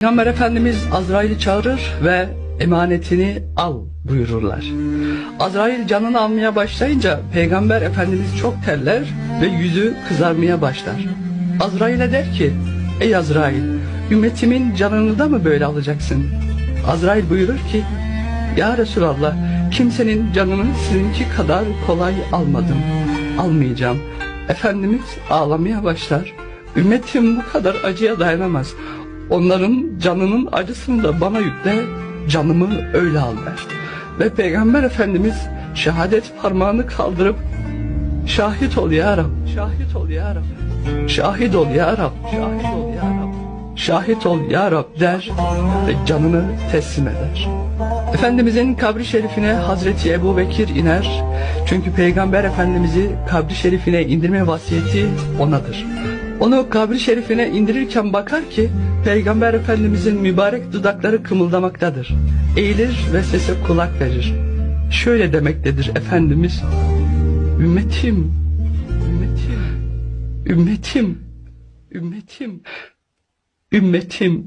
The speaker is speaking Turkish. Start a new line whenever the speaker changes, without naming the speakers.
Peygamber Efendimiz Azrail'i çağırır ve emanetini al buyururlar. Azrail canını almaya başlayınca Peygamber Efendimiz çok terler ve yüzü kızarmaya başlar. Azrail'e der ki, ey Azrail, ümmetimin canını da mı böyle alacaksın? Azrail buyurur ki, ya Resulallah, kimsenin canını sizinki kadar kolay almadım, almayacağım. Efendimiz ağlamaya başlar. Ümmetim bu kadar acıya dayanamaz. Onların canının acısını da bana yükle, canımı öyle al der. Ve Peygamber Efendimiz şehadet parmağını kaldırıp şahit ol ya Rab, şahit ol ya Rab, şahit ol ya Rab, şahit ol ya Rab, şahit ol ya Rab der ve canını teslim eder. Efendimizin kabri şerifine Hazreti Ebu Bekir iner. Çünkü Peygamber Efendimiz'i kabri şerifine indirme vasiyeti onadır. Onu kabri şerifine indirirken bakar ki Peygamber Efendimizin mübarek dudakları kımıldamaktadır. Eğilir ve sese kulak verir. Şöyle demektedir Efendimiz. Ümmetim, ümmetim, ümmetim, ümmetim, ümmetim.